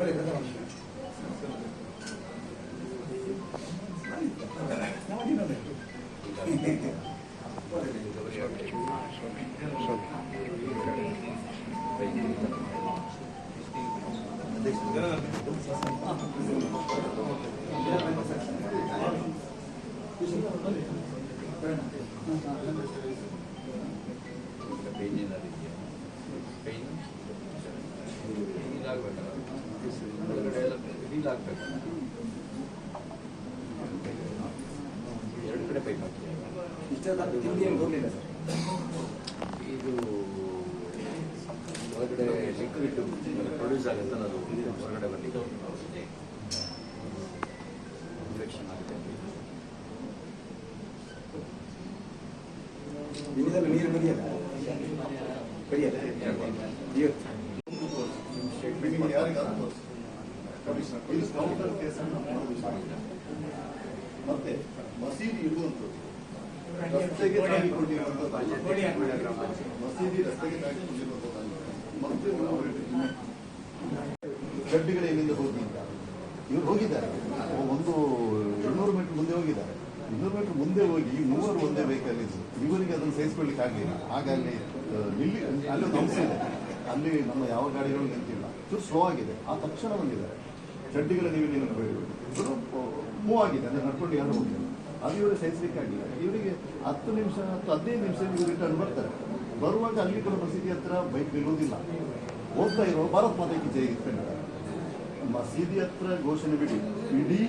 Böyle kadar olmuş. Thank you. Feel ಆಗ್ಬೇಕು ಎರಡು ಕಡೆ ಏನು ಹೋಗಲಿಲ್ಲ ಸರ್. ಇದು ಹೊರಗಡೆ ಲಿಕ್ವಿಡ್ ಪ್ರೊಡ್ಯೂಸ್ ಆಗುತ್ತಲ್ಲ ಅದು ಹೊರಗಡೆ ಬರಲಿಕ್ಕೆ ಇನ್ಫೆಕ್ಷನ್ ಆಗುತ್ತೆ. ನೀರು ನೀರು ಬರೆಯಲ್ಲ ಬರಿಯಲ್ಲ ನೀರು ನಿಮಗೆ ಯಾರಿಗಾದ್ರೂ ಗೊತ್ತು? ಇದು ಕೌಂಟರ್ ಕೇಸನ್ನು ಮತ್ತೆ ಮಸೀದಿ ಇರುವಂತದ್ದು ರಸ್ತೆಗೆ. ಮಸೀದಿ ರಸ್ತೆಗೆ ತಾಗಿಕೊಂಡಿರುವಂಥದ್ದಲ್ಲ ಮತ್ತೆ ಗಡ್ಡಿಗಳು ಎಲ್ಲಿಂದ ಹೋಗಿಲ್ಲ ಇವರು ಹೋಗಿದ್ದಾರೆ. ಒಂದು ಇನ್ನೂರು ಮೀಟರ್ ಮುಂದೆ ಹೋಗಿದ್ದಾರೆ. ಇನ್ನೂರು ಮೀಟರ್ ಮುಂದೆ ಹೋಗಿ ಮೂವರು ಒಂದೇ ಬೇಕಾಗಿದ್ದು ಇವರಿಗೆ ಅದನ್ನು ಸಹಿಸ್ಕೊಳ್ಳಿಕ್ಕೆ ಆಗಲಿಲ್ಲ. ಹಾಗಾಗಿ ನಿಲ್ಲಿ, ಅಲ್ಲಿ ಇದೆ. ಅಲ್ಲಿ ನಮ್ಮ ಯಾವ ಗಾಡಿಗಳು ನಿಂತಿಲ್ಲ. ಚೂರು ಸ್ಲೋ ಆಗಿದೆ. ಆ ತಕ್ಷಣ ಬಂದಿದ್ದಾರೆ. ಚಡ್ಡಿಗಳ ನೀವು ನಿಲ್ಲಬೇಡಿ ಇವರು ಮೂವ್ ಆಗಿದೆ ಅಂದರೆ ನಡ್ಕೊಂಡು ಯಾರು ಹೋಗಿಲ್ಲ. ಅದು ಇವರಿಗೆ ಸಹಿಸಲಿಕ್ಕಾಗಿಲ್ಲ. ಇವರಿಗೆ ಹತ್ತು ನಿಮಿಷ ಹತ್ತು ಹದಿನೈದು ನಿಮಿಷ ಇವರು ರಿಟರ್ನ್ ಬರ್ತಾರೆ. ಬರುವಾಗ ಅಲ್ಲಿ ಕೂಡ ಮಸೀದಿ ಹತ್ರ ಬೈಕ್ ಬಿಡುವುದಿಲ್ಲ ಹೋಗ್ತಾ ಇರೋ ಭಾರತ್ ಮಾತೆಗೆ ಜೈ ಮಸೀದಿ ಹತ್ರ ಘೋಷಣೆ ಬಿಡಿ. ಇಡೀ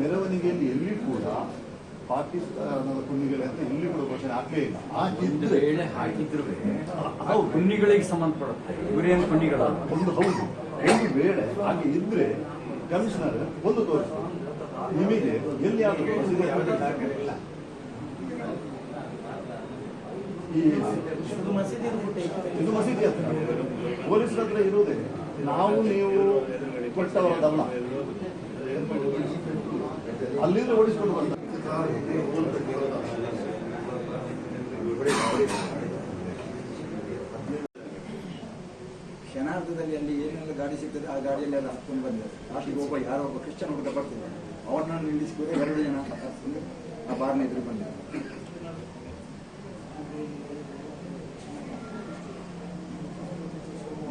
ಮೆರವಣಿಗೆಯಲ್ಲಿ ಎಲ್ಲಿ ಕೂಡ ಪಾಕಿಸ್ತಾನದ ಕುಣ್ಣಿಗಳ ಅಂತ ಇಲ್ಲಿ ಕೂಡ ಘೋಷಣೆ ಆಗಲೇ ಇಲ್ಲ. ಹಾಕಿದ್ರೆ ವೇಳೆ ಹಾಕಿದ್ರು ಹೌದು. ಕುಣ್ಣಿಗಳಿಗೆ ಸಂಬಂಧಪಡುತ್ತೆ. ಇವರೇನು ಕುಣ್ಣಿಗಳಲ್ಲ ಒಂದು ಹೌದು. ಒಂದು ವೇಳೆ ಹಾಗೆ ಇದ್ರೆ ಕಮಿಷನರ್ ಒಂದು ತೋರಿಸಿ. ನಿಮಗೆ ಎಲ್ಲಿ ಇದು ಮಸೀದಿ ಹತ್ರ ಪೊಲೀಸರ ಹತ್ರ ಇರುವುದೇ ನಾವು ನೀವು ಕೊಟ್ಟವರದಲ್ಲ. ಅಲ್ಲಿಂದ ಓಡಿಸ್ಕೊಂಡು ಬಂದ. ಕ್ಷಣಾರ್ಧದಲ್ಲಿ ಅಲ್ಲಿ ಏನೆಲ್ಲ ಗಾಡಿ ಸಿಗ್ತದೆ, ಆ ಗಾಡಿಯಲ್ಲಿ ಎಲ್ಲ ಹತ್ಕೊಂಡು ಬಂದಿದೆ ಲಾಸ್ಟಿಗೆ ಒಬ್ಬ ಯಾರೋ ಒಬ್ಬ ಕ್ರಿಶ್ಚಿಯನ್ ಹುಡುಗ ಬರ್ತಿದ್ದಾನೆ ಅವ್ರನ್ನ ನಿಲ್ಲಿಸಿದ್ರೆ ಎರಡು ಜನ ಆ ಬಾರ್ನ ಎದುರು ಬಂದಿದ್ದಾರೆ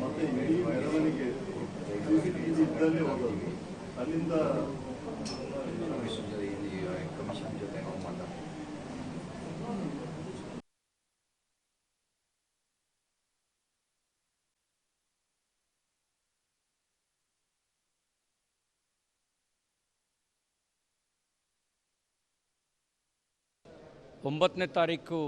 ಮತ್ತೆ ಇಡೀ ಮೆರವಣಿಗೆ ಅಲ್ಲಿಂದ ಒಂಬತ್ತನೇ ತಾರೀಕು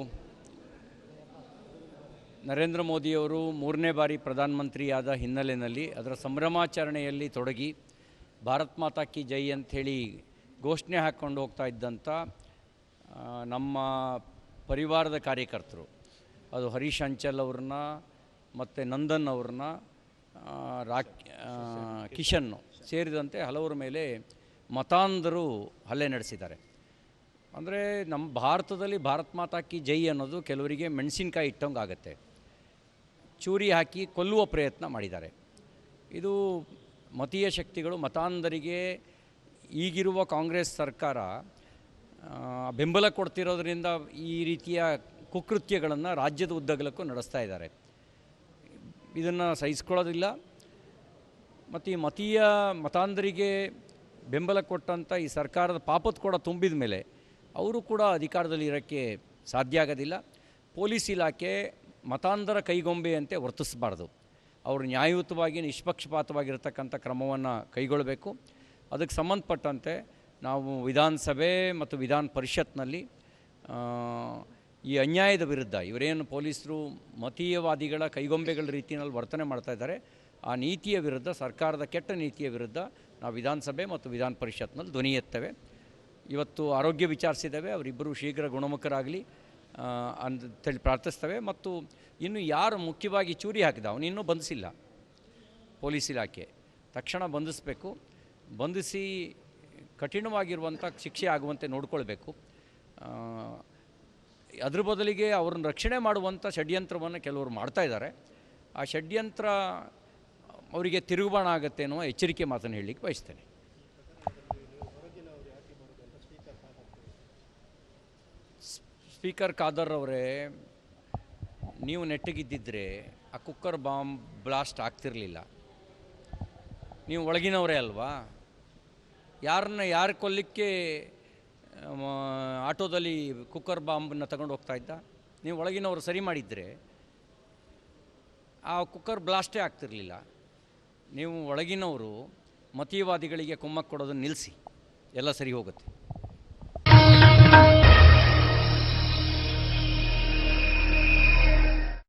ನರೇಂದ್ರ ಮೋದಿಯವರು ಮೂರನೇ ಬಾರಿ ಪ್ರಧಾನಮಂತ್ರಿಯಾದ ಹಿನ್ನೆಲೆಯಲ್ಲಿ ಅದರ ಸಂಭ್ರಮಾಚರಣೆಯಲ್ಲಿ ತೊಡಗಿ ಭಾರತ್ ಮಾತಾ ಕಿ ಜೈ ಅಂಥೇಳಿ ಘೋಷಣೆ ಹಾಕ್ಕೊಂಡು ಹೋಗ್ತಾ ಇದ್ದಂಥ ನಮ್ಮ ಪರಿವಾರದ ಕಾರ್ಯಕರ್ತರು ಅದು ಹರೀಶ್ ಅಂಚಲ್ ಅವ್ರನ್ನ ಮತ್ತು ನಂದನ್ ಅವ್ರನ್ನ ರಾಕ್ ಆ, ಕಿಶನ್ನು ಸೇರಿದಂತೆ ಹಲವರ ಮೇಲೆ ಮತಾಂಧರು ಹಲ್ಲೆ ನಡೆಸಿದ್ದಾರೆ. ಅಂದರೆ ನಮ್ಮ ಭಾರತದಲ್ಲಿ ಭಾರತ್ ಮಾತಾ ಕಿ ಜೈ ಅನ್ನೋದು ಕೆಲವರಿಗೆ ಮೆಣಸಿನ್ಕಾಯಿ ಇಟ್ಟಂಗೆ ಆಗುತ್ತೆ ಚೂರಿ ಹಾಕಿ ಕೊಲ್ಲುವ ಪ್ರಯತ್ನ ಮಾಡಿದ್ದಾರೆ. ಇದು ಮತೀಯ ಶಕ್ತಿಗಳು, ಮತಾಂಧರಿಗೆ ಈಗಿರುವ ಕಾಂಗ್ರೆಸ್ ಸರ್ಕಾರ ಬೆಂಬಲ ಕೊಡ್ತಿರೋದ್ರಿಂದ ಈ ರೀತಿಯ ಕುಕೃತ್ಯಗಳನ್ನು ರಾಜ್ಯದ ಉದ್ದಗಲಕ್ಕೂ ನಡೆಸ್ತಾ ಇದ್ದಾರೆ. ಇದನ್ನು ಸಹಿಸ್ಕೊಳ್ಳೋದಿಲ್ಲ. ಮತ್ತು ಈ ಮತೀಯ ಮತಾಂಧರಿಗೆ ಬೆಂಬಲ ಕೊಟ್ಟಂಥ ಈ ಸರ್ಕಾರದ ಪಾಪದ ಕೂಡ ತುಂಬಿದ ಮೇಲೆ ಅವರು ಕೂಡ ಅಧಿಕಾರದಲ್ಲಿ ಇರೋಕ್ಕೆ ಸಾಧ್ಯ ಆಗೋದಿಲ್ಲ. ಪೊಲೀಸ್ ಇಲಾಖೆ ಮತಾಂಧರ ಕೈಗೊಂಬೆಯಂತೆ ವರ್ತಿಸಬಾರ್ದು. ಅವರು ನ್ಯಾಯಯುತವಾಗಿ, ನಿಷ್ಪಕ್ಷಪಾತವಾಗಿರ್ತಕ್ಕಂಥ ಕ್ರಮವನ್ನು ಕೈಗೊಳ್ಳಬೇಕು ಅದಕ್ಕೆ ಸಂಬಂಧಪಟ್ಟಂತೆ ನಾವು ವಿಧಾನಸಭೆ ಮತ್ತು ವಿಧಾನ ಪರಿಷತ್ನಲ್ಲಿ ಈ ಅನ್ಯಾಯದ ವಿರುದ್ಧ ಇವರೇನು ಪೊಲೀಸರು ಮತೀಯವಾದಿಗಳ ಕೈಗೊಂಬೆಗಳ ರೀತಿಯಲ್ಲಿ ವರ್ತನೆ ಮಾಡ್ತಾ ಇದ್ದಾರೆ, ಆ ನೀತಿಯ ವಿರುದ್ಧ, ಸರ್ಕಾರದ ಕೆಟ್ಟ ನೀತಿಯ ವಿರುದ್ಧ ನಾವು ವಿಧಾನಸಭೆ ಮತ್ತು ವಿಧಾನ ಪರಿಷತ್ನಲ್ಲಿ ಧ್ವನಿ ಎತ್ತೇವೆ. ಇವತ್ತು ಆರೋಗ್ಯ ವಿಚಾರಿಸಿದ್ದೇವೆ, ಅವರಿಬ್ಬರು ಶೀಘ್ರ ಗುಣಮುಖರಾಗಲಿ ಅಂತೇಳಿ ಪ್ರಾರ್ಥಿಸ್ತೇವೆ. ಮತ್ತು ಇನ್ನು ಯಾರು ಮುಖ್ಯವಾಗಿ ಚೂರಿ ಹಾಕಿದ ಅವನಿನ್ನೂ ಬಂಧಿಸಿಲ್ಲ ಪೊಲೀಸ್ ಇಲಾಖೆ. ತಕ್ಷಣ ಬಂಧಿಸಬೇಕು ಬಂಧಿಸಿ ಕಠಿಣವಾಗಿರುವಂಥ ಶಿಕ್ಷೆ ಆಗುವಂತೆ ನೋಡಿಕೊಳ್ಬೇಕು. ಅದ್ರ ಬದಲಿಗೆ ಅವ್ರನ್ನ ರಕ್ಷಣೆ ಮಾಡುವಂಥ ಷಡ್ಯಂತ್ರವನ್ನು ಕೆಲವರು ಮಾಡ್ತಾ ಇದ್ದಾರೆ. ಆ ಷಡ್ಯಂತ್ರ ಅವರಿಗೆ ತಿರುಗುಬಾಣ ಆಗುತ್ತೆ ಅನ್ನುವ ಎಚ್ಚರಿಕೆ ಮಾತನ್ನು ಹೇಳಲಿಕ್ಕೆ ಬಯಸ್ತೇನೆ. ಸ್ಪೀಕರ್ ಖಾದರ್ ಅವರೇ ನೀವು ನೆಟ್ಟಗಿದ್ದಿದ್ದರೆ ಆ ಕುಕ್ಕರ್ ಬಾಂಬ್ ಬ್ಲಾಸ್ಟ್ ಆಗ್ತಿರಲಿಲ್ಲ. ನೀವು ಒಳಗಿನವರೇ ಅಲ್ವಾ? ಯಾರನ್ನ ಯಾರು ಕೊಲ್ಲಿಕ್ಕೆ ಆಟೋದಲ್ಲಿ ಕುಕ್ಕರ್ ಬಾಂಬನ್ನ ತಗೊಂಡು ಹೋಗ್ತಾ ಇದ್ದ? ನೀವು ಒಳಗಿನವರು ಸರಿ ಮಾಡಿದರೆ ಆ ಕುಕ್ಕರ್ ಬ್ಲಾಸ್ಟೇ ಆಗ್ತಿರಲಿಲ್ಲ. ನೀವು ಒಳಗಿನವರು ಮತೀಯವಾದಿಗಳಿಗೆ ಕುಮ್ಮಕ್ಕೆ ಕೊಡೋದನ್ನು ನಿಲ್ಲಿಸಿ ಎಲ್ಲ ಸರಿ ಹೋಗುತ್ತೆ.